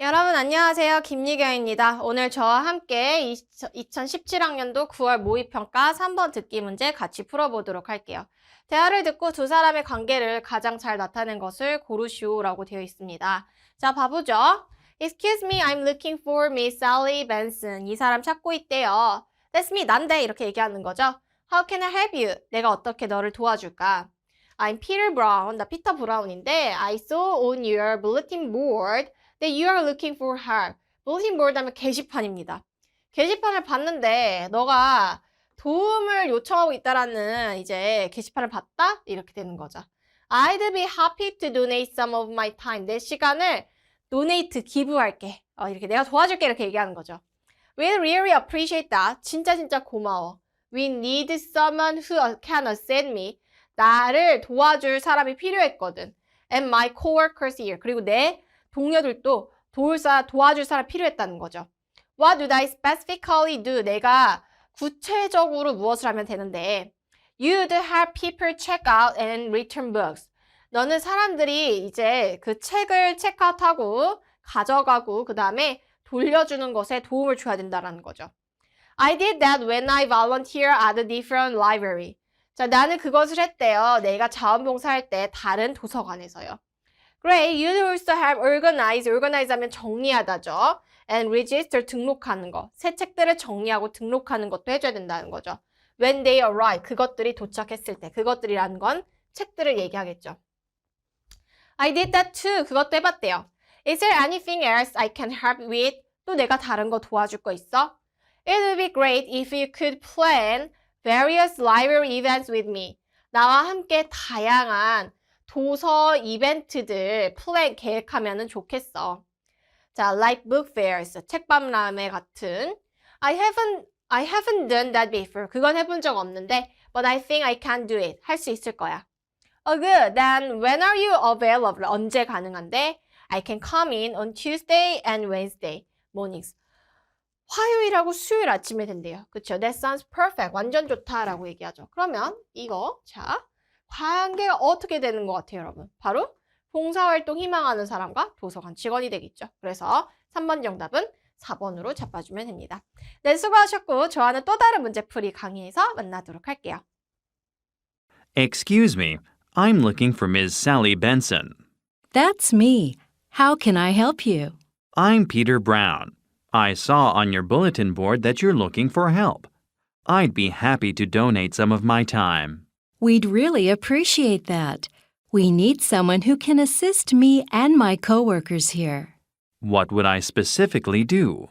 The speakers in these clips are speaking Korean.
여러분 안녕하세요. 김미경입니다. 오늘 저와 함께 2017학년도 9월 모의평가 3번 듣기 문제 같이 풀어보도록 할게요. 대화를 듣고 두 사람의 관계를 가장 잘 나타낸 것을 고르시오라고 되어 있습니다. 자, 봐보죠. Excuse me, I'm looking for Miss Sally Benson. 이 사람 찾고 있대요. That's me, 난데 이렇게 얘기하는 거죠. How can I help you? 내가 어떻게 너를 도와줄까? I'm Peter Brown. 나 피터 브라운인데 I saw on your bulletin board that you are looking for her. board 하면 게시판입니다. 게시판을 봤는데 너가 도움을 요청하고 있다라는 이제 게시판을 봤다? 이렇게 되는 거죠. I'd be happy to donate some of my time. 내 시간을 donate, 기부할게. 어, 이렇게 내가 도와줄게. 이렇게 얘기하는 거죠. We really appreciate that. 진짜 진짜 고마워. We need someone who can assist me. 나를 도와줄 사람이 필요했거든. And my coworkers here. 그리고 내 동료들도 도울 사, 도와줄 사람 필요했다는 거죠. What do I specifically do? 내가 구체적으로 무엇을 하면 되는데 You'd help people check out and return books. 너는 사람들이 이제 그 책을 체크아웃하고 가져가고 그 다음에 돌려주는 것에 도움을 줘야 된다는 거죠. I did that when I volunteer at a different library. 자, 나는 그것을 했대요. 내가 자원봉사할 때 다른 도서관에서요. Great. You also have organize. organize 하면 정리하다죠. And register 등록하는 거. 새 책들을 정리하고 등록하는 것도 해줘야 된다는 거죠. When they arrive. 그것들이 도착했을 때. 그것들이라는 건 책들을 얘기하겠죠. I did that too. 그것도 해봤대요. Is there anything else I can help with? 또 내가 다른 거 도와줄 거 있어? It would be great if you could plan various library events with me. 나와 함께 다양한 도서 이벤트들 플랜 계획하면 좋겠어. 자, like book fairs, 책박람회 같은. I haven't I haven't done that before. 그건 해본 적 없는데, but I think I can do it. 할 수 있을 거야. Oh, good. Then when are you available? 언제 가능한데? I can come in on Tuesday and Wednesday mornings. 화요일하고 수요일 아침에 된대요. 그쵸? That sounds perfect. 완전 좋다라고 얘기하죠. 그러면 이거 자 관계가 어떻게 되는 것 같아요, 여러분? 바로 봉사활동 희망하는 사람과 도서관 직원이 되겠죠. 그래서 3번 정답은 4번으로 잡아주면 됩니다. 네, 수고하셨고 저와는 또 다른 문제풀이 강의에서 만나도록 할게요. Excuse me, I'm looking for Ms. Sally Benson. That's me. How can I help you? I'm Peter Brown. I saw on your bulletin board that you're looking for help. I'd be happy to donate some of my time. We'd really appreciate that. We need someone who can assist me and my coworkers here. What would I specifically do?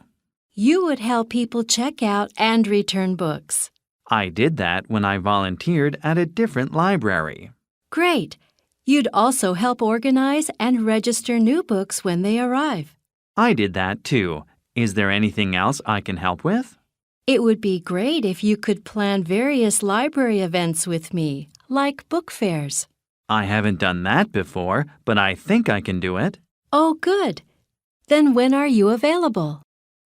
You would help people check out and return books. I did that when I volunteered at a different library. Great. You'd also help organize and register new books when they arrive. I did that too. Is there anything else I can help with? It would be great if you could plan various library events with me, like book fairs. I haven't done that before, but I think I can do it. Oh, good. Then when are you available?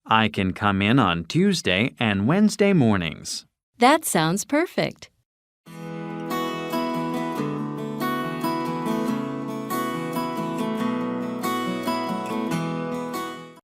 I can come in on Tuesday and Wednesday mornings. That sounds perfect.